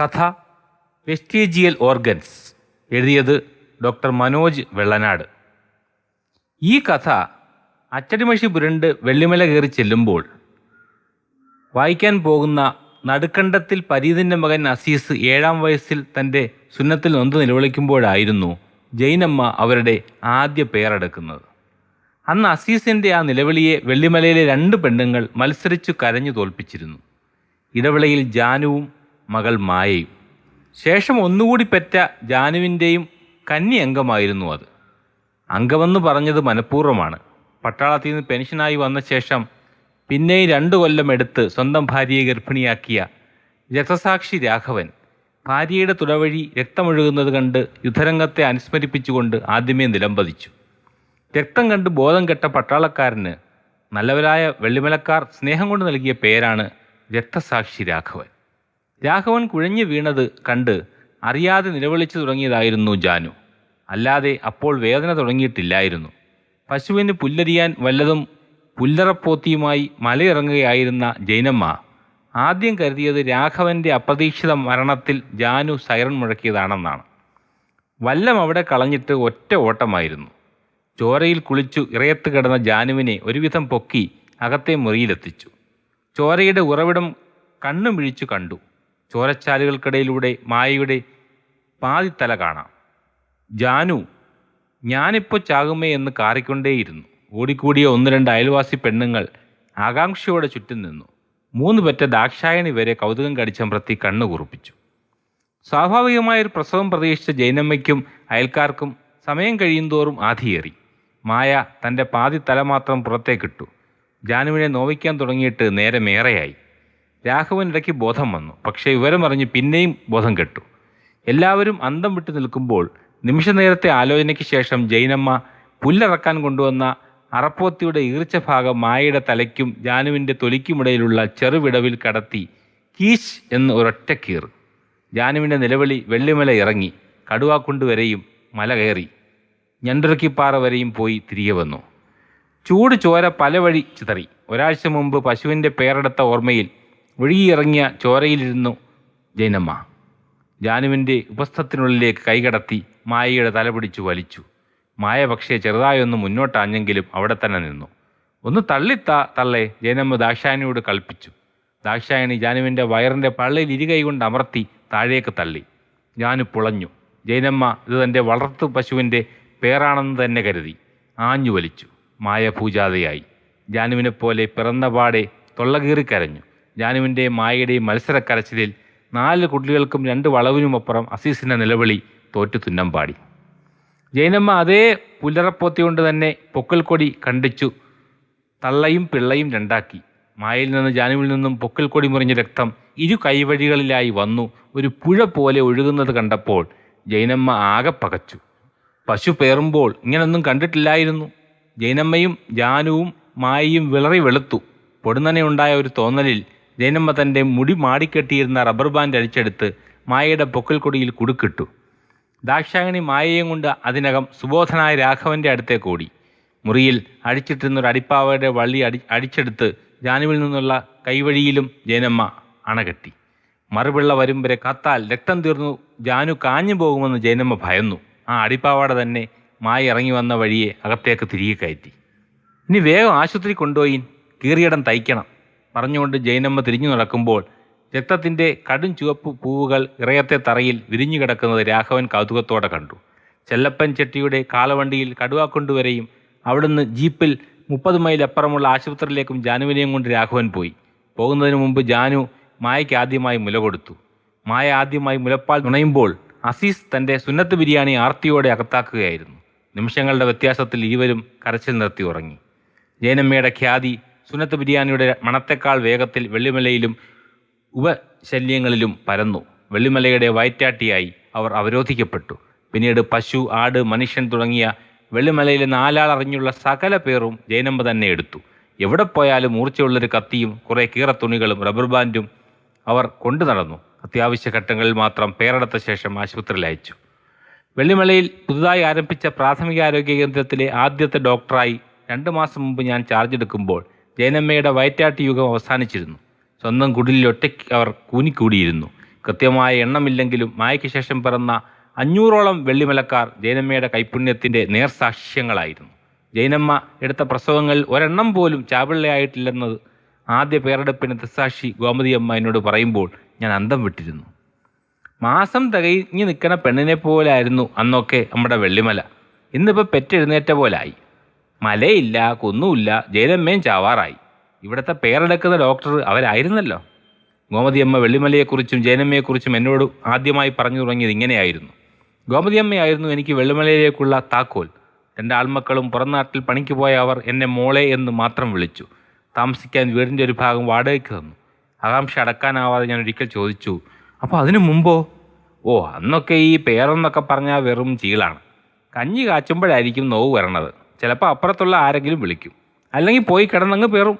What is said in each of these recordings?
കഥ vestigial organs എഴുതിയത് doctor Manoj Vellanad. ഈ കഥ അച്ചടിമഷി പുരണ്ട് വെള്ളിമല കയറി ചെല്ലുമ്പോൾ വായിക്കാൻ പോകുന്ന നടുക്കണ്ടത്തിൽ പരീതിന്റെ മകൻ അസീസ് ഏഴാം വയസ്സിൽ തന്റെ സുന്നത്തിൽ നൊന്ത് നിലവിളിക്കുമ്പോഴായിരുന്നു ജൈനമ്മ അവരുടെ ആദ്യ പേരെടുക്കുന്നത്. അന്ന് അസീസിന്റെ ആ നിലവിളിയെ വെള്ളിമലയിലെ രണ്ട് പെണ്ണുങ്ങൾ മത്സരിച്ചു കരഞ്ഞു തോൽപ്പിച്ചിരുന്നു. ഇടവിളയിൽ ജാനുവും മകൾ മായയും ശേഷം ഒന്നുകൂടി പെറ്റ ജാനുവിന്റെയും കന്നി അംഗമായിരുന്നു അത്. അംഗമെന്ന് പറഞ്ഞത് മനഃപൂർവമാണ്. പട്ടാളത്തിൽ നിന്ന് പെൻഷനായി വന്ന ശേഷം പിന്നെയും രണ്ടു കൊല്ലം എടുത്ത് സ്വന്തം ഭാര്യയെ ഗർഭിണിയാക്കിയ രക്തസാക്ഷി രാഘവൻ ഭാര്യയുടെ തുടവഴി രക്തമൊഴുകുന്നത് കണ്ട് യുദ്ധരംഗത്തെ അനുസ്മരിപ്പിച്ചുകൊണ്ട് ആദ്യമേ നിലംപതിച്ചു രക്തം കണ്ട് ബോധം കെട്ട പട്ടാളക്കാരന് നല്ലവരായ വെള്ളിമലക്കാർ സ്നേഹം കൊണ്ട് നൽകിയ പേരാണ് രക്തസാക്ഷി രാഘവൻ. രാഘവൻ കുഴഞ്ഞു വീണത് കണ്ട് അറിയാതെ നിലവിളിച്ചു തുടങ്ങിയതായിരുന്നു ജാനു. അല്ലാതെ അപ്പോൾ വേദന തുടങ്ങിയിട്ടില്ലായിരുന്നു. പശുവിന് പുല്ലരിയാൻ വല്ലതും പുല്ലറപ്പോത്തിയുമായി മലയിറങ്ങുകയായിരുന്ന ജൈനമ്മ ആദ്യം കരുതിയത് രാഘവന്റെ അപ്രതീക്ഷിത മരണത്തിൽ ജാനു സൈറൺ മുഴക്കിയതാണെന്നാണ്. വല്ലം അവിടെ കളഞ്ഞിട്ട് ഒറ്റ ഓട്ടമായിരുന്നു. ചോരയിൽ കുളിച്ചു ഇറയത്ത് കിടന്ന ജാനുവിനെ ഒരുവിധം പൊക്കി അകത്തെ മുറിയിലെത്തിച്ചു. ചോരയുടെ ഉറവിടം കണ്ണുമിഴിച്ചു കണ്ടു. ചോരച്ചാലുകൾക്കിടയിലൂടെ മായയുടെ പാതിത്തല കാണാം. ജാനു ഞാനിപ്പോൾ ചാകുമേ എന്ന് കാറിക്കൊണ്ടേയിരുന്നു. ഓടിക്കൂടിയ ഒന്ന് രണ്ട് അയൽവാസി പെണ്ണുങ്ങൾ ആകാംക്ഷയോടെ ചുറ്റും നിന്നു. മൂന്ന് പറ്റ ദാക്ഷായണി വരെ കൗതുകം കടിച്ചമർത്തി കണ്ണു കുറിപ്പിച്ചു. സ്വാഭാവികമായൊരു പ്രസവം പ്രതീക്ഷിച്ച ജൈനമ്മയ്ക്കും അയൽക്കാർക്കും സമയം കഴിയുന്തോറും ആധിയേറി. മായ തന്റെ പാതി തല മാത്രം പുറത്തേക്കിട്ടു. ജാനുവിനെ നോവിക്കാൻ തുടങ്ങിയിട്ട് നേരമേറെയായി. രാഘവൻ ഇടയ്ക്ക് ബോധം വന്നു. പക്ഷേ വിവരമറിഞ്ഞ് പിന്നെയും ബോധം കെട്ടു. എല്ലാവരും അന്തം വിട്ടു നിൽക്കുമ്പോൾ നിമിഷനേരത്തെ ആലോചനയ്ക്ക് ശേഷം ജൈനമ്മ പുല്ലിറക്കാൻ കൊണ്ടുവന്ന അറപ്പോത്തിയുടെ ഈർച്ച ഭാഗം മായയുടെ തലയ്ക്കും ജാനുവിന്റെ തൊലിക്കുമിടയിലുള്ള ചെറുവിടവിൽ കടത്തി കീശ് എന്ന് ഒരൊറ്റ കീർ. ജാനുവിന്റെ നിലവിളി വെള്ളിമല ഇറങ്ങി. കടുവാക്കുണ്ട് വരെയും മല കയറി. ഞണ്ടുറക്കിപ്പാറ വരെയും പോയി തിരികെ വന്നു. ചൂട് ചോര പല വഴി ചിതറി. ഒരാഴ്ച മുമ്പ് പശുവിന്റെ പേരെടുത്ത ഓർമ്മയിൽ ഒഴുകിയിറങ്ങിയ ചോരയിലിരുന്നു ജൈനമ്മ. ജാനുവിന്റെ ഉപസ്ഥത്തിനുള്ളിലേക്ക് കൈകടത്തി മായയുടെ തല തലപിടിച്ചു വലിച്ചു. മായ പക്ഷേ ചെറുതായൊന്ന് മുന്നോട്ടാഞ്ഞെങ്കിലും അവിടെ തന്നെ നിന്നു. ഒന്ന് തള്ളിത്താ തള്ളേ ജൈനമ്മ ദാക്ഷായണിയോട് കൽപ്പിച്ചു. ദാക്ഷായണി ജാനുവിന്റെ വയറിന്റെ പള്ളിയിൽ ഇരുകൈ കൊണ്ട് അമർത്തി താഴേക്ക് തള്ളി. ജാനു പുളഞ്ഞു. ജൈനമ്മ ഇത് തന്റെ വളർത്തു പശുവിന്റെ പേരാണെന്ന് തന്നെ കരുതി ആഞ്ഞു വലിച്ചു. മായ പൂജാതയായി ജാനുവിനെപ്പോലെ പിറന്ന പാടെ തൊള്ളകീറി കരഞ്ഞു. ജാനുവിന്റെയും മായയുടെയും മത്സരക്കരച്ചിലിൽ നാല് കുട്ടികൾക്കും രണ്ട് വളവിനുമപ്പുറം അസീസിന്റെ നിലവിളി തോറ്റു തുന്നം പാടി. ജൈനമ്മ അതേ പുല്ലറപ്പോത്തി കൊണ്ട് തന്നെ പൊക്കൽക്കൊടി കണ്ടിച്ചു. തള്ളയും പിള്ളയും രണ്ടാക്കി. മായയിൽ നിന്ന് ജാനുവിൽ നിന്നും പൊക്കൽക്കൊടി മുറിഞ്ഞ രക്തം ഇരു കൈവഴികളിലായി വന്നു. ഒരു പുഴ പോലെ ഒഴുകുന്നത് കണ്ടപ്പോൾ ജൈനമ്മ ആകെ പകച്ചു. പശു പേറുമ്പോൾ ഇങ്ങനൊന്നും കണ്ടിട്ടില്ലായിരുന്നു. ജൈനമ്മയും ജാനുവും മായയും വിളറി വെളുത്തു. പൊടുന്നനെയുണ്ടായ ഒരു തോന്നലിൽ ജൈനമ്മ തന്റെ മുടി മാടിക്കെട്ടിയിരുന്ന റബ്ബർ ബാൻഡ് അഴിച്ചെടുത്ത് മായയുടെ പൊക്കൽക്കൊടിയിൽ കുടുക്കിട്ടു. ദാക്ഷായണി മായയും കൊണ്ട് അതിനകം സുബോധനായ രാഘവന്റെ അടുത്തേ ഓടി. മുറിയിൽ അടിച്ചിട്ടിരുന്നൊരു അടിപ്പാവയുടെ വള്ളി അടി അടിച്ചെടുത്ത് ജാനുവിൽ നിന്നുള്ള കൈവഴിയിലും ജൈനമ്മ അണകെട്ടി. മറുപിള്ള വരും വരെ കത്താൽ രക്തം തീർന്നു ജാനു കാഞ്ഞു പോകുമെന്ന് ജൈനമ്മ ഭയന്നു. ആ അടിപ്പാവാട തന്നെ മായ ഇറങ്ങി വന്ന വഴിയെ അകത്തേക്ക് തിരികെ കയറ്റി. ഇനി വേഗം ആശുപത്രി കൊണ്ടുപോയി. കീറിയിടം തയ്ക്കണം. പറഞ്ഞുകൊണ്ട് ജൈനമ്മ തിരിഞ്ഞു നടക്കുമ്പോൾ രക്തത്തിന്റെ കടും ചുവപ്പ് പൂവുകൾ ഇറയത്തെ തറയിൽ വിരിഞ്ഞു കിടക്കുന്നത് രാഘവൻ കൗതുകത്തോടെ കണ്ടു. ചെല്ലപ്പൻ ചെട്ടിയുടെ കാളവണ്ടിയിൽ കടുവാക്കൊണ്ടുവരെയും അവിടുന്ന് ജീപ്പിൽ മുപ്പത് മൈൽ അപ്പുറമുള്ള ആശുപത്രിയിലേക്കും ജാനുവിനെയും കൊണ്ട് രാഘവൻ പോയി. പോകുന്നതിന് മുമ്പ് ജാനു മായയ്ക്ക് ആദ്യമായി മുല കൊടുത്തു. മായ ആദ്യമായി മുലപ്പാൽ നുണയുമ്പോൾ അസീസ് തന്റെ സുന്നത്ത് ബിരിയാണി ആർത്തിയോടെ അകത്താക്കുകയായിരുന്നു. നിമിഷങ്ങളുടെ വ്യത്യാസത്തിൽ ഇരുവരും കരച്ചിൽ നിർത്തി ഉറങ്ങി. ജയനമ്മയുടെ ഖ്യാതി സുന്നത്ത് ബിരിയാണിയുടെ മണത്തെക്കാൾ വേഗത്തിൽ വെള്ളിമലയിലും ഉപശല്യങ്ങളിലും പരന്നു. വെള്ളിമലയുടെ വയറ്റാട്ടിയായി അവർ അവരോധിക്കപ്പെട്ടു. പിന്നീട് പശു ആട് മനുഷ്യൻ തുടങ്ങിയ വെള്ളിമലയിലെ നാലാൾ അറിഞ്ഞുള്ള സകല പേരും ജയനമ്പ തന്നെ എടുത്തു. എവിടെ പോയാലും മൂർച്ചയുള്ളൊരു കത്തിയും കുറേ കീറ തുണികളും റബ്ബർ ബാൻഡും അവർ കൊണ്ടു നടന്നു. അത്യാവശ്യ ഘട്ടങ്ങളിൽ മാത്രം പേരെടുത്ത ശേഷം ആശുപത്രിയിൽ അയച്ചു. വെള്ളിമലയിൽ പുതുതായി ആരംഭിച്ച പ്രാഥമികാരോഗ്യ കേന്ദ്രത്തിലെ ആദ്യത്തെ ഡോക്ടറായി രണ്ട് മാസം മുമ്പ് ഞാൻ ചാർജ് എടുക്കുമ്പോൾ ജയനമ്മയുടെ വയറ്റാട്ടി യുഗം അവസാനിച്ചിരുന്നു. സ്വന്തം കുടിലിൽ ഒറ്റയ്ക്ക് അവർ കൂനിക്കൂടിയിരുന്നു. കൃത്യമായ എണ്ണമില്ലെങ്കിലും മായയ്ക്ക് ശേഷം പിറന്ന അഞ്ഞൂറോളം വെള്ളിമലക്കാർ ജയനമ്മയുടെ കൈപുണ്യത്തിന്റെ നേർസാക്ഷ്യങ്ങളായിരുന്നു. ജൈനമ്മ എടുത്ത പ്രസവങ്ങളിൽ ഒരെണ്ണം പോലും ചാപിള്ളയായിട്ടില്ലെന്നത് ആദ്യ പേരെടുപ്പിന് ദൃസാക്ഷി ഗോമതിയമ്മ എന്നോട് പറയുമ്പോൾ ഞാൻ അന്തം വിട്ടിരുന്നു. മാസം തികഞ്ഞു നിൽക്കണ പെണ്ണിനെ പോലായിരുന്നു അന്നൊക്കെ നമ്മുടെ വെള്ളിമല. ഇന്നിപ്പോൾ പെറ്റെഴുന്നേറ്റ പോലായി. മലയില്ല കുന്നുമില്ല ജയലമ്മയും ചാവാറായി. ഇവിടുത്തെ പേരെടുക്കുന്ന ഡോക്ടർ അവരായിരുന്നല്ലോ. ഗോമതിയമ്മ വെള്ളിമലയെക്കുറിച്ചും ജയനമ്മയെക്കുറിച്ചും എന്നോട് ആദ്യമായി പറഞ്ഞു തുടങ്ങിയത് ഇങ്ങനെയായിരുന്നു. ഗോമതിയമ്മയായിരുന്നു എനിക്ക് വെള്ളിമലയിലേക്കുള്ള താക്കോൽ. രണ്ട് ആൾമക്കളും പുറംനാട്ടിൽ പണിക്ക് പോയ അവർ എന്നെ മോളെ എന്ന് മാത്രം വിളിച്ചു. താമസിക്കാൻ വീടിന്റെ ഒരു ഭാഗം വാടകയ്ക്ക് തന്നു. ആകാംക്ഷ അടക്കാനാവാതെ ഞാൻ ഒരിക്കൽ ചോദിച്ചു അപ്പോൾ അതിനു മുമ്പോ? ഓ അന്നൊക്കെ ഈ പേരെന്നൊക്കെ പറഞ്ഞാൽ വെറും ചീളാണ്. കഞ്ഞി കാച്ചുമ്പോഴായിരിക്കും നോവ് വരണത്. ചിലപ്പോൾ അപ്പുറത്തുള്ള ആരെങ്കിലും വിളിക്കും. അല്ലെങ്കിൽ പോയി കിടന്നങ്ങ് പേറും.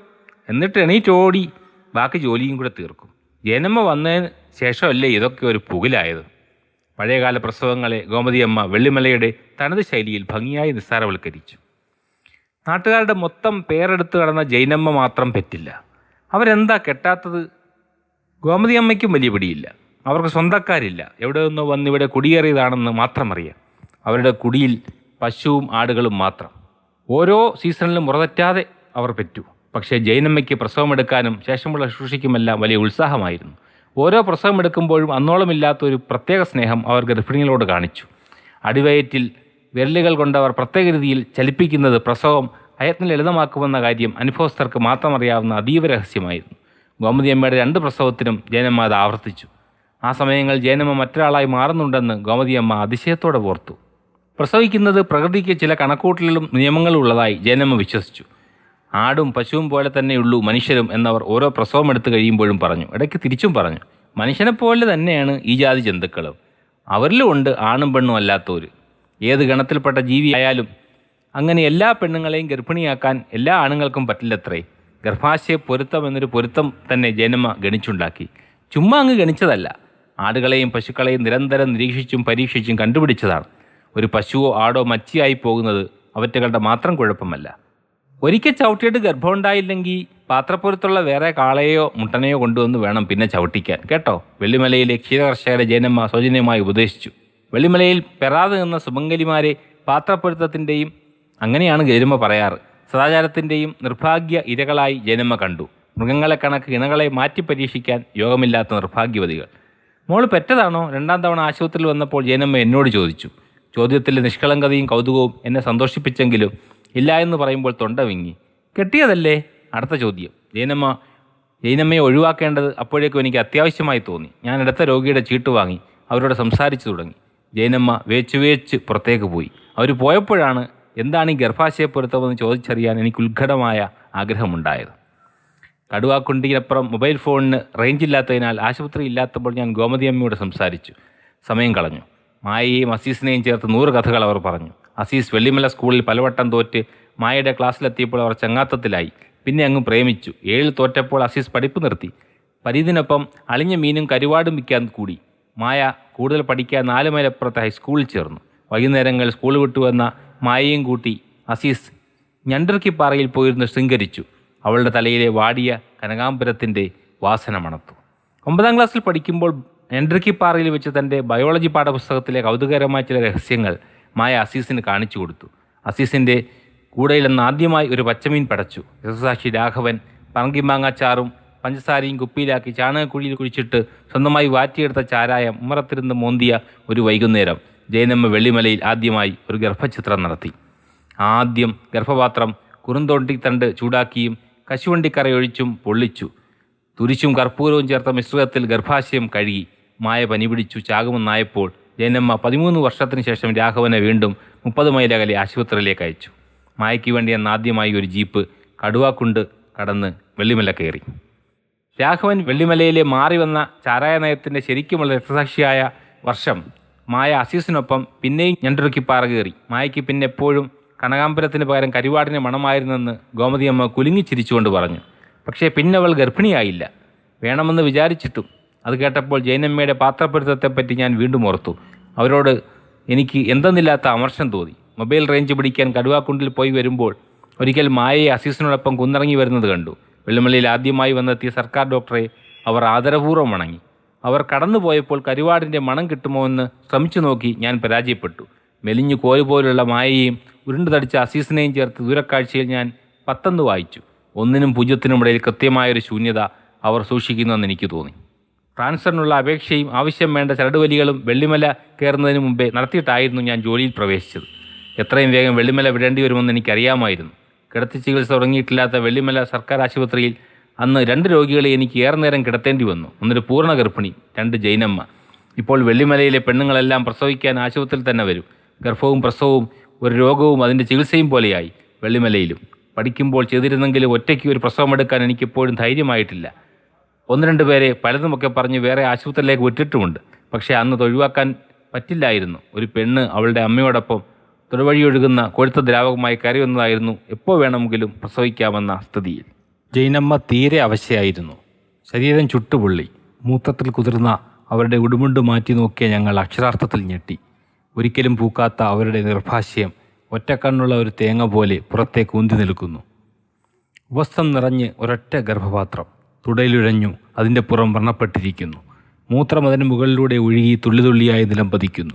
എന്നിട്ട് എണീറ്റോടി. ബാക്കി ജോലിയും കൂടെ തീർക്കും. ജനമ വന്നതിന് ശേഷമല്ലേ ഇതൊക്കെ ഒരു പുകിലായത്. പഴയകാല പ്രസവങ്ങളെ ഗോമതിയമ്മ വെള്ളിമലയുടെ തനത് ശൈലിയിൽ ഭംഗിയായി നിസ്സാരവൽക്കരിച്ചു. നാട്ടുകാരുടെ മൊത്തം പേരെടുത്ത് കടന്ന ജൈനമ്മ മാത്രം പറ്റില്ല. അവരെന്താ കെട്ടാത്തത്? ഗോമതിയമ്മയ്ക്കും വലിയ പിടിയില്ല. അവർക്ക് സ്വന്തക്കാരില്ല. എവിടെ നിന്നോ വന്നിവിടെ കുടിയേറിയതാണെന്ന് മാത്രം അറിയാം. അവരുടെ കുടിയിൽ പശുവും ആടുകളും മാത്രം. ഓരോ സീസണിലും മുറതെറ്റാതെ അവർ പെറ്റു. പക്ഷേ ജൈനമ്മയ്ക്ക് പ്രസവമെടുക്കാനും ശേഷമുള്ള ശുശ്രൂഷയ്ക്കുമെല്ലാം വലിയ ഉത്സാഹമായിരുന്നു. ഓരോ പ്രസവം എടുക്കുമ്പോഴും അന്നോളമില്ലാത്ത ഒരു പ്രത്യേക സ്നേഹം അവർ ഗർഭിണികളോട് കാണിച്ചു. അടിവയറ്റിൽ വിരലുകൾ കൊണ്ടവർ പ്രത്യേക രീതിയിൽ ചലിപ്പിക്കുന്നത് പ്രസവം അയത്നം ലളിതമാക്കുമെന്ന കാര്യം അനുഭവസ്ഥർക്ക് മാത്രം അറിയാവുന്ന അതീവ രഹസ്യമായിരുന്നു. ഗോമതി അമ്മയുടെ രണ്ട് പ്രസവത്തിനും ജയനമ്മ അത് ആവർത്തിച്ചു. ആ സമയങ്ങൾ ജയനമ്മ മറ്റൊരാളായി മാറുന്നുണ്ടെന്ന് ഗോമതി അമ്മ അതിശയത്തോടെ ഓർത്തു. പ്രസവിക്കുന്നത് പ്രകൃതിക്ക് ചില കണക്കൂട്ടലുകളും നിയമങ്ങളും ഉള്ളതായി ജയനമ്മ വിശ്വസിച്ചു. ആടും പശുവും പോലെ തന്നെയുള്ളൂ മനുഷ്യരും എന്നവർ ഓരോ പ്രസവം എടുത്തു കഴിയുമ്പോഴും പറഞ്ഞു. ഇടയ്ക്ക് തിരിച്ചും പറഞ്ഞു. മനുഷ്യനെ പോലെ തന്നെയാണ് ഈ ജാതി ജന്തുക്കളും. അവരിലും ഉണ്ട് ആണും പെണ്ണും അല്ലാത്തവർ ഏത് ഗണത്തിൽപ്പെട്ട ജീവി ആയാലും അങ്ങനെ എല്ലാ പെണ്ണുങ്ങളെയും ഗർഭിണിയാക്കാൻ എല്ലാ ആണുങ്ങൾക്കും പറ്റില്ലത്രേ. ഗർഭാശയ പൊരുത്തം എന്നൊരു പൊരുത്തം തന്നെ ജനമ ഗണിച്ചുണ്ടാക്കി. ചുമ്മാ അങ്ങ് ഗണിച്ചതല്ല. ആടുകളെയും പശുക്കളെയും നിരന്തരം നിരീക്ഷിച്ചും പരീക്ഷിച്ചും കണ്ടുപിടിച്ചതാണ്. ഒരു പശുവോ ആടോ മച്ചിയായി പോകുന്നത് അവറ്റകളുടെ മാത്രം കുഴപ്പമല്ല. ഒരിക്കൽ ചവിട്ടിയിട്ട് ഗർഭമുണ്ടായില്ലെങ്കിൽ പാത്രപ്പുറത്തുള്ള വേറെ കാളയോ മുട്ടനെയോ കൊണ്ടുവന്ന് വേണം പിന്നെ ചവിട്ടിക്കാൻ. കേട്ടോ? വെള്ളിമലയിലെ ക്ഷീരകർഷകരെ ജയനമ്മ സൗജന്യമായി ഉപദേശിച്ചു. വെള്ളിമലയിൽ പെറാതെ നിന്ന സുമംഗലിമാരെ പാത്രപ്പൊരുത്തത്തിന്റെയും അങ്ങനെയാണ് ഗരിമ പറയാറ്. സദാചാരത്തിന്റെയും നിർഭാഗ്യ ഇരകളായി ജനമ്മ കണ്ടു. മൃഗങ്ങളെ കണക്ക് ഇണകളെ മാറ്റി പരീക്ഷിക്കാൻ യോഗമില്ലാത്ത നിർഭാഗ്യവതികൾ. മോൾ പെറ്റതാണോ? രണ്ടാം തവണ ആശുപത്രിയിൽ വന്നപ്പോൾ ജനമ്മ എന്നോട് ചോദിച്ചു. ചോദ്യത്തിലെ നിഷ്കളങ്കതയും കൗതുകവും എന്നെ സന്തോഷിപ്പിച്ചെങ്കിലും ഇല്ല എന്ന് പറയുമ്പോൾ തൊണ്ട വിങ്ങി. കെട്ടിയതല്ലേ? അടുത്ത ചോദ്യം. ജൈനമ്മ ജൈനമ്മയെ ഒഴിവാക്കേണ്ടത് അപ്പോഴേക്കും എനിക്ക് അത്യാവശ്യമായി തോന്നി. ഞാൻ അടുത്ത രോഗിയുടെ ചീട്ട് വാങ്ങി അവരോട് സംസാരിച്ചു തുടങ്ങി. ജൈനമ്മ വേച്ച് വേച്ച് പുറത്തേക്ക് പോയി. അവർ പോയപ്പോഴാണ് എന്താണ് ഈ ഗർഭാശയപ്പൊരുത്തമെന്ന് ചോദിച്ചറിയാൻ എനിക്ക് ഉത്കടമായ ആഗ്രഹമുണ്ടായത്. കടുവാക്കുണ്ടിനപ്പുറം മൊബൈൽ ഫോണിന് റേഞ്ച് ഇല്ലാത്തതിനാൽ ആശുപത്രി ഇല്ലാത്തപ്പോൾ ഞാൻ ഗോമതി അമ്മയോട് സംസാരിച്ചു. സമയം കളഞ്ഞു. മായയെയും അസീസിനെയും ചേർത്ത് നൂറ് കഥകൾ അവർ പറഞ്ഞു. അസീസ് വെള്ളിമല സ്കൂളിൽ പലവട്ടം തോറ്റ് മായയുടെ ക്ലാസ്സിലെത്തിയപ്പോൾ അവർ ചങ്ങാത്തത്തിലായി. പിന്നെ അങ്ങ് പ്രേമിച്ചു. ഏഴ് തോറ്റപ്പോൾ അസീസ് പഠിപ്പ് നിർത്തി. പരീതിനൊപ്പം അളിഞ്ഞ മീനും കരുവാടും വിൽക്കാൻ കൂടി. മായ കൂടുതൽ പഠിക്കാൻ നാല് മൈലപ്പുറത്ത് ഹൈസ്കൂളിൽ ചേർന്നു. വൈകുന്നേരങ്ങളിൽ സ്കൂൾ വിട്ടുവന്ന മായയും കൂട്ടി അസീസ് ഞണ്ടിർക്കിപ്പാറയിൽ പോയിരുന്ന് ശൃംഗരിച്ചു. അവളുടെ തലയിലെ വാടിയ കനകാംബരത്തിന്റെ വാസന മണത്തു. ഒമ്പതാം ക്ലാസ്സിൽ പഠിക്കുമ്പോൾ ഞണ്ടിർക്കിപ്പാറയിൽ വെച്ച് തന്റെ ബയോളജി പാഠപുസ്തകത്തിലെ കൗതുകകരമായ ചില രഹസ്യങ്ങൾ മായ അസീസിന് കാണിച്ചു കൊടുത്തു. അസീസിന്റെ കൂടയിലെന്ന് ആദ്യമായി ഒരു പച്ചമീൻ പടച്ചു. രസസാക്ഷി രാഘവൻ പറങ്കിമാങ്ങാച്ചാറും പഞ്ചസാരയും കുപ്പിയിലാക്കി ചാണകക്കുഴിയിൽ കുഴിച്ചിട്ട് സ്വന്തമായി വാറ്റിയെടുത്ത ചാരായം ഉമ്മറത്തിരുന്ന് മോന്തിയ ഒരു വൈകുന്നേരം ജയനമ്മ വെള്ളിമലയിൽ ആദ്യമായി ഒരു ഗർഭചിത്രം നടത്തി. ആദ്യം ഗർഭപാത്രം കുറുന്തോണ്ടി തണ്ട് ചൂടാക്കിയും കശുവണ്ടിക്കറയൊഴിച്ചും പൊള്ളിച്ചു. തുരിച്ചും കർപ്പൂരവും ചേർത്ത മിശ്രിതത്തിൽ ഗർഭാശയം കഴുകി. മായ പനി പിടിച്ചു ചാകുമെന്നായപ്പോൾ ജയനമ്മ പതിമൂന്ന് വർഷത്തിന് ശേഷം രാഘവനെ വീണ്ടും മുപ്പത് മൈലകലെ ആശുപത്രിയിലേക്ക് അയച്ചു. മായയ്ക്ക് വേണ്ടി അന്ന് ആദ്യമായി ഒരു ജീപ്പ് കടുവാക്കുണ്ട് കടന്ന് വെള്ളിമല കയറി. രാഘവൻ വെള്ളിമലയിലെ മാറി വന്ന ചാരായ നയത്തിന്റെ ശരിക്കുമുള്ള രക്തസാക്ഷിയായ വർഷം മായ അസീസിനൊപ്പം പിന്നെയും ഞണ്ടുറുക്കിപ്പാറ കയറി. മായയ്ക്ക് പിന്നെ എപ്പോഴും കനകാമ്പരത്തിന് പകരം കരിവാടിന് മണമായിരുന്നെന്ന് ഗോമതിയമ്മ കുലുങ്ങി ചിരിച്ചുകൊണ്ട് പറഞ്ഞു. പക്ഷേ പിന്നെ അവൾ ഗർഭിണിയായില്ല. വേണമെന്ന് വിചാരിച്ചിട്ടും അത് കേട്ടപ്പോൾ ജൈനമ്മയുടെ പാത്രപ്പൊരുത്തത്തെപ്പറ്റി ഞാൻ വീണ്ടും ഓർത്തു. അവരോട് എനിക്ക് എന്തെന്നില്ലാത്ത അമർഷം തോന്നി. മൊബൈൽ റേഞ്ച് പിടിക്കാൻ കടുവാക്കുണ്ടിൽ പോയി വരുമ്പോൾ ഒരിക്കൽ മായയെ അസീസിനോടൊപ്പം കുന്നിറങ്ങി വരുന്നത് കണ്ടു. വെള്ളിമലയിൽ ആദ്യമായി വന്നെത്തിയ സർക്കാർ ഡോക്ടറെ അവർ ആദരപൂർവം വണങ്ങി. അവർ കടന്നുപോയപ്പോൾ കരുവാടിന്റെ മണം കിട്ടുമോ എന്ന് ശ്രമിച്ചു നോക്കി ഞാൻ പരാജയപ്പെട്ടു. മെലിഞ്ഞു കോൽ പോലുള്ള മായയെയും ഉരുണ്ടു തടിച്ച അസീസിനെയും ചേർത്ത് ദൂരക്കാഴ്ചയിൽ ഞാൻ പത്തെന്ന് വായിച്ചു. ഒന്നിനും പൂജ്യത്തിനും ഇടയിൽ കൃത്യമായൊരു ശൂന്യത അവർ സൂക്ഷിക്കുന്നുവെന്ന് എനിക്ക് തോന്നി. ട്രാൻസ്ഫറിനുള്ള അപേക്ഷയും ആവശ്യം വേണ്ട ചരടുവലികളും വെള്ളിമല കയറുന്നതിന് മുമ്പേ നടത്തിയിട്ടായിരുന്നു ഞാൻ ജോലിയിൽ പ്രവേശിച്ചത്. എത്രയും വേഗം വെള്ളിമല വിടേണ്ടി വരുമെന്ന് എനിക്കറിയാമായിരുന്നു. കിടത്തി ചികിത്സ തുടങ്ങിയിട്ടില്ലാത്ത വെള്ളിമല സർക്കാർ ആശുപത്രിയിൽ അന്ന് രണ്ട് രോഗികളെ എനിക്ക് ഏറെ നേരം കിടത്തേണ്ടി വന്നു. ഒന്നൊരു പൂർണ ഗർഭിണി രണ്ട് ജൈനമ്മ. ഇപ്പോൾ വെള്ളിമലയിലെ പെണ്ണുങ്ങളെല്ലാം പ്രസവിക്കാൻ ആശുപത്രിയിൽ തന്നെ വരും. ഗർഭവും പ്രസവവും ഒരു രോഗവും അതിന്റെ ചികിത്സയും പോലെയായി വെള്ളിമലയിലും. പഠിക്കുമ്പോൾ ചെയ്തിരുന്നെങ്കിലും ഒറ്റയ്ക്ക് ഒരു പ്രസവമെടുക്കാൻ എനിക്കിപ്പോഴും ധൈര്യമായിട്ടില്ല. ഒന്ന് രണ്ട് പേരെ പലതുമൊക്കെ പറഞ്ഞ് വേറെ ആശുപത്രിയിലേക്ക് വിട്ടിട്ടുമുണ്ട്. പക്ഷേ അന്ന് തൊഴിവാക്കാൻ പറ്റില്ലായിരുന്നു. ഒരു പെണ്ണ് അവളുടെ അമ്മയോടൊപ്പം തൊടുവഴി ഒഴുകുന്ന കൊഴുത്ത ദ്രാവകമായി കരയുന്നതായിരുന്നു എപ്പോൾ വേണമെങ്കിലും പ്രസവിക്കാമെന്ന സ്ഥിതിയിൽ. ജൈനമ്മ തീരെ അവശയായിരുന്നു. ശരീരം ചുട്ടുപൊള്ളി. മൂത്രത്തിൽ കുതിർന്ന അവരുടെ ഉടുമുണ്ട് മാറ്റി നോക്കിയ ഞങ്ങൾ അക്ഷരാർത്ഥത്തിൽ ഞെട്ടി. ഒരിക്കലും പൂക്കാത്ത അവരുടെ നിർഭാഷ്യം ഒറ്റക്കണ്ണുള്ള ഒരു തേങ്ങ പോലെ പുറത്തേക്ക് ഉന്തി നിൽക്കുന്നു. ഉപസ്ഥം നിറഞ്ഞ് ഒരൊറ്റ ഗർഭപാത്രം. തുടയിലുഴഞ്ഞു. അതിന്റെ പുറം വ്രണപ്പെട്ടിരിക്കുന്നു മൂത്രം അതിന് മുകളിലൂടെ ഒഴുകി തുള്ളിതുള്ളിയായി നിലം പതിക്കുന്നു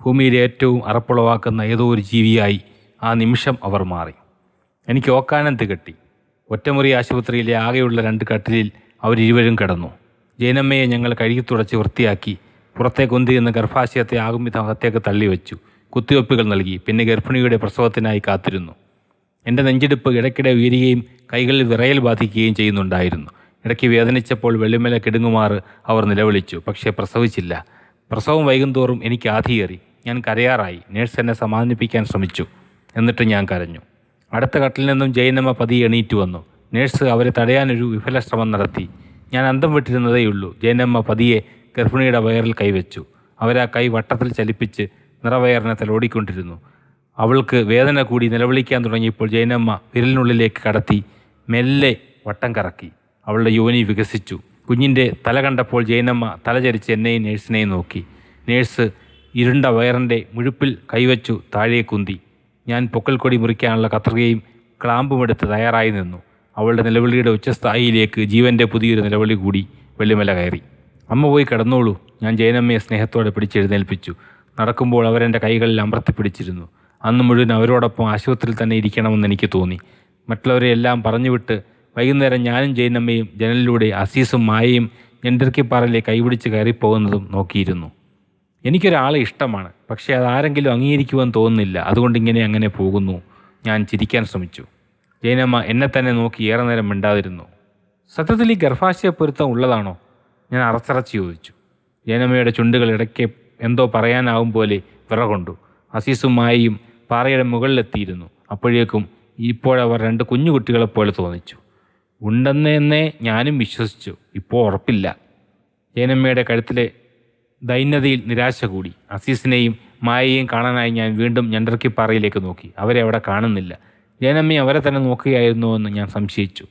ഭൂമിയിലെ ഏറ്റവും അറപ്പുളവാക്കുന്ന ഏതോ ഒരു ജീവിയായി ആ നിമിഷം അവർ മാറി. എനിക്ക് ഓക്കാനം തികട്ടി. ഒറ്റമുറി ആശുപത്രിയിലെ ആകെയുള്ള രണ്ട് കട്ടിലിൽ അവരിരുവരും കിടന്നു. ജയനമ്മയെ ഞങ്ങൾ കഴുകി തുടച്ച് വൃത്തിയാക്കി പുറത്തേക്ക് എന്ന ഗർഭാശയത്തെ ആകും വിധം അകത്തേക്ക് തള്ളിവെച്ചു. കുത്തിവെപ്പുകൾ നൽകി. പിന്നെ ഗർഭിണിയുടെ പ്രസവത്തിനായി കാത്തിരുന്നു. എന്റെ നെഞ്ചിടിപ്പ് ഇടയ്ക്കിടെ ഉയരുകയും കൈകളിൽ വിറയൽ ബാധിക്കുകയും ചെയ്യുന്നുണ്ടായിരുന്നു. ഇടയ്ക്ക് വേദനിച്ചപ്പോൾ വെള്ളിമല കിടുങ്ങുമാറ് അവർ നിലവിളിച്ചു പക്ഷേ പ്രസവിച്ചില്ല. പ്രസവം വൈകുന്തോറും എനിക്ക് ആധിയേറി ഞാൻ കരയാറായി. നേഴ്സ് എന്നെ സമാധാനിപ്പിക്കാൻ ശ്രമിച്ചു. എന്നിട്ട് ഞാൻ കരഞ്ഞു. അടുത്ത കട്ടിൽ നിന്നും ജയനമ്മ പതിയെ എണീറ്റ് വന്നു. നേഴ്സ് അവരെ തടയാനൊരു വിഫല ശ്രമം നടത്തി. ഞാൻ അന്തം വിട്ടിരുന്നതേയുള്ളൂ ജയനമ്മ പതിയെ ഗർഭിണിയുടെ വയറിൽ കൈവച്ചു. അവരാ കൈ വട്ടത്തിൽ ചലിപ്പിച്ച് നിറവയറിനെ തലോടിക്കൊണ്ടിരുന്നു അവൾക്ക് വേദന കൂടി നിലവിളിക്കാൻ തുടങ്ങിയപ്പോൾ ജയനമ്മ വിരലിനുള്ളിലേക്ക് കടത്തി മെല്ലെ വട്ടം കറക്കി. അവളുടെ യോനി വികസിച്ചു. കുഞ്ഞിന്റെ തല കണ്ടപ്പോൾ ജയനമ്മ തലചരിച്ച് എന്നെയും നേഴ്സിനെയും നോക്കി. നേഴ്സ് ഇരുണ്ട വയറിന്റെ മുഴുപ്പിൽ കൈവച്ചു താഴെ കുന്തി. ഞാൻ പൊക്കൽക്കൊടി മുറിക്കാനുള്ള കത്രികയും ക്ലാമ്പുമെടുത്ത് തയ്യാറായി നിന്നു. അവളുടെ നിലവിളിയുടെ ഉച്ചസ്ഥായിയിലേക്ക് ജീവന്റെ പുതിയൊരു നിലവിളി കൂടി വെള്ളിമല കയറി. അമ്മ പോയി കിടന്നോളൂ. ഞാൻ ജയനമ്മയെ സ്നേഹത്തോടെ പിടിച്ചെഴുന്നേൽപ്പിച്ചു. നടക്കുമ്പോൾ അവരെന്റെ കൈകളിൽ അമർത്തി പിടിച്ചിരുന്നു. അന്ന് മുഴുവൻ അവരോടൊപ്പം ആശുപത്രിയിൽ തന്നെ ഇരിക്കണമെന്ന് എനിക്ക് തോന്നി. മറ്റുള്ളവരെ എല്ലാം പറഞ്ഞുവിട്ട് വൈകുന്നേരം ഞാനും ജയനമ്മയും ജനലിലൂടെ അസീസും മായയും ഞണ്ടിർക്കിപ്പാറയിലെ കൈപിടിച്ച് കയറിപ്പോകുന്നതും നോക്കിയിരുന്നു. എനിക്കൊരാളെ ഇഷ്ടമാണ്. പക്ഷേ അതാരെങ്കിലും അംഗീകരിക്കുവാൻ തോന്നുന്നില്ല. അതുകൊണ്ട് ഇങ്ങനെ അങ്ങനെ പോകുന്നു. ഞാൻ ചിരിക്കാൻ ശ്രമിച്ചു. ജൈനമ്മ എന്നെ തന്നെ നോക്കി ഏറെ നേരം മിണ്ടാതിരുന്നു. സത്യത്തിൽ ഈ ഗർഭാശയ പൊരുത്തം ഉള്ളതാണോ? ഞാൻ അറച്ചറച്ച് ചോദിച്ചു. ജൈനമ്മയുടെ ചുണ്ടുകൾ ഇടയ്ക്ക് എന്തോ പറയാനാവും പോലെ വിറകൊണ്ടു. അസീസും മായയും പാറയുടെ മുകളിലെത്തിയിരുന്നു. അപ്പോഴേക്കും ഇപ്പോഴവർ രണ്ട് കുഞ്ഞു കുട്ടികളെപ്പോലെ തോന്നിച്ചു. ഉണ്ടെന്നേ ഞാനും വിശ്വസിച്ചു. ഇപ്പോൾ ഉറപ്പില്ല. ജൈനമ്മയുടെ കഴുത്തിലെ ദൈന്യതയിൽ നിരാശ കൂടി. അസീസിനെയും മായയെയും കാണാനായി ഞാൻ വീണ്ടും ഞണ്ടർക്കിപ്പാറയിലേക്ക് നോക്കി. അവരെ അവിടെ കാണുന്നില്ല. ജേനമ്മയെ അവരെ തന്നെ നോക്കുകയായിരുന്നുവെന്ന് ഞാൻ സംശയിച്ചു.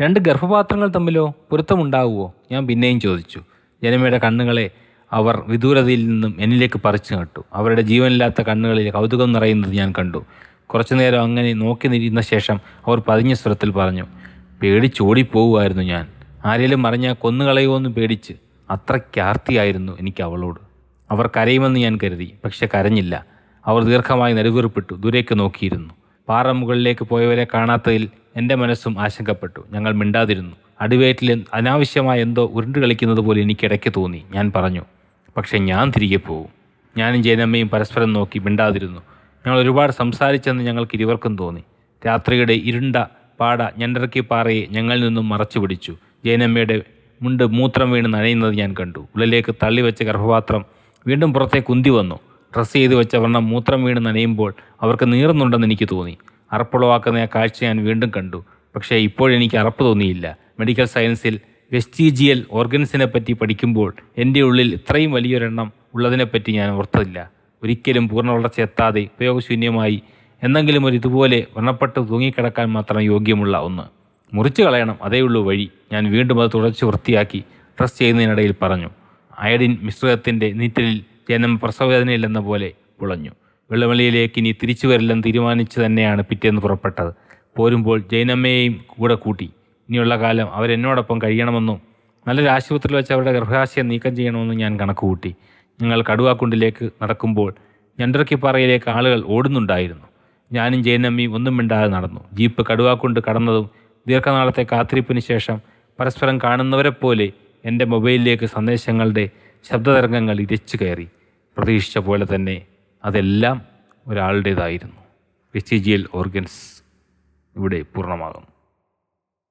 രണ്ട് ഗർഭപാത്രങ്ങൾ തമ്മിലോ പൊരുത്തമുണ്ടാവുമോ ഞാൻ പിന്നെയും ചോദിച്ചു. ജനമ്മയുടെ കണ്ണുകളെ അവർ വിദൂരതയിൽ നിന്നും എന്നിലേക്ക് പറിച്ചു നട്ടു. അവരുടെ ജീവനില്ലാത്ത കണ്ണുകളിൽ കൗതുകം നിറയുന്നത് ഞാൻ കണ്ടു. കുറച്ചുനേരം അങ്ങനെ നോക്കി നിരുന്ന ശേഷം അവർ പതിഞ്ഞ സ്വരത്തിൽ പറഞ്ഞു പേടിച്ചോടിപ്പോവുമായിരുന്നു ഞാൻ. ആരെങ്കിലും മറിഞ്ഞാൽ കൊന്നുകളയുമോ പേടിച്ച് അത്രയ്ക്കാർത്തിയായിരുന്നു എനിക്ക് അവളോട്. അവർ കരയുമെന്ന് ഞാൻ കരുതി പക്ഷെ കരഞ്ഞില്ല. അവർ ദീർഘമായി നെടുവീർപ്പിട്ടു ദൂരേക്ക് നോക്കിയിരുന്നു. പാറ മുകളിലേക്ക് പോയവരെ കാണാത്തതിൽ എന്റെ മനസ്സും ആശങ്കപ്പെട്ടു. ഞങ്ങൾ മിണ്ടാതിരുന്നു. അടിവയറ്റിൽ അനാവശ്യമായ എന്തോ ഉരുണ്ട് കളിക്കുന്നത് പോലെ എനിക്കിടയ്ക്ക് തോന്നി ഞാൻ പറഞ്ഞു പക്ഷെ ഞാൻ തിരികെ പോകും ഞാനും ജയനമ്മയും പരസ്പരം നോക്കി മിണ്ടാതിരുന്നു. ഞങ്ങൾ ഒരുപാട് സംസാരിച്ചെന്ന് ഞങ്ങൾക്ക് ഇരുവർക്കും തോന്നി. രാത്രിയുടെ ഇരുണ്ട പാട ഞണ്ടറക്കി പാറയെ ഞങ്ങളിൽ നിന്നും മറച്ചു പിടിച്ചു ജയനമ്മയുടെ മുണ്ട് മൂത്രം വീണ് നനയുന്നത് ഞാൻ കണ്ടു. ഉള്ളിലേക്ക് തള്ളിവെച്ച ഗർഭപാത്രം വീണ്ടും പുറത്തേക്ക് കുന്തി വന്നു. ഡ്രസ്സ് ചെയ്ത് വെച്ച വണ്ണം മൂത്രം വീണ് നനയുമ്പോൾ അവർക്ക് നീറുന്നുണ്ടെന്ന് എനിക്ക് തോന്നി. അറപ്പുളവാക്കുന്ന ആ കാഴ്ച ഞാൻ വീണ്ടും കണ്ടു. പക്ഷേ ഇപ്പോഴെനിക്ക് അറപ്പ് തോന്നിയില്ല. മെഡിക്കൽ സയൻസിൽ വെസ്റ്റീജിയൽ ഓർഗൻസിനെ പറ്റി പഠിക്കുമ്പോൾ എന്റെ ഉള്ളിൽ ഇത്രയും വലിയൊരെണ്ണം ഉള്ളതിനെപ്പറ്റി ഞാൻ ഓർത്തതില്ല. ഒരിക്കലും പൂർണ വളർച്ച എത്താതെ ഉപയോഗശൂന്യമായി എന്നെങ്കിലും ഒരു ഇതുപോലെ വ്രണപ്പെട്ട് തൂങ്ങിക്കിടക്കാൻ മാത്രം യോഗ്യമുള്ള ഒന്ന്. മുറിച്ചു കളയണം അതേ ഉള്ളൂ വഴി. ഞാൻ വീണ്ടും അത് തുടച്ച് വൃത്തിയാക്കി ഡ്രസ് ചെയ്യുന്നതിനിടയിൽ പറഞ്ഞു. അയഡിൻ മിശ്രിതത്തിന്റെ നീറ്റലിൽ ജനം പ്രസവവേദനയില്ലെന്ന പോലെ പുളഞ്ഞു വെള്ളമലയിലേക്ക് ഇനി തിരിച്ചു വരില്ലെന്ന് തീരുമാനിച്ചു തന്നെയാണ് പിറ്റേന്ന് പുറപ്പെട്ടത്. പോരുമ്പോൾ ജൈനമ്മയെയും കൂടെ കൂട്ടി. ഇനിയുള്ള കാലം അവരെന്നോടൊപ്പം കഴിയണമെന്നും നല്ലൊരു ആശുപത്രിയിൽ വെച്ച് അവരുടെ ഗർഭാശയം നീക്കം ചെയ്യണമെന്നും ഞാൻ കണക്കുകൂട്ടി. ഞങ്ങൾ കടുവാക്കുണ്ടിലേക്ക് നടക്കുമ്പോൾ ഞണ്ടറക്കിപ്പാറയിലേക്ക് ആളുകൾ ഓടുന്നുണ്ടായിരുന്നു. ഞാനും ജയനമ്മിയും ഒന്നും മിണ്ടാതെ നടന്നു. ജീപ്പ് കടുവാക്കൊണ്ട് കടന്നതും ദീർഘനാളത്തെ കാത്തിരിപ്പിന് ശേഷം പരസ്പരം കാണുന്നവരെ പോലെ എന്റെ മൊബൈലിലേക്ക് സന്ദേശങ്ങളുടെ ശബ്ദതരംഗങ്ങൾ ഇരച്ചു കയറി. പ്രതീക്ഷിച്ച പോലെ തന്നെ അതെല്ലാം ഒരാളുടേതായിരുന്നു. വെസ്റ്റിജിയൽ ഓർഗൻസ് ഇവിടെ പൂർണമാകുന്നു.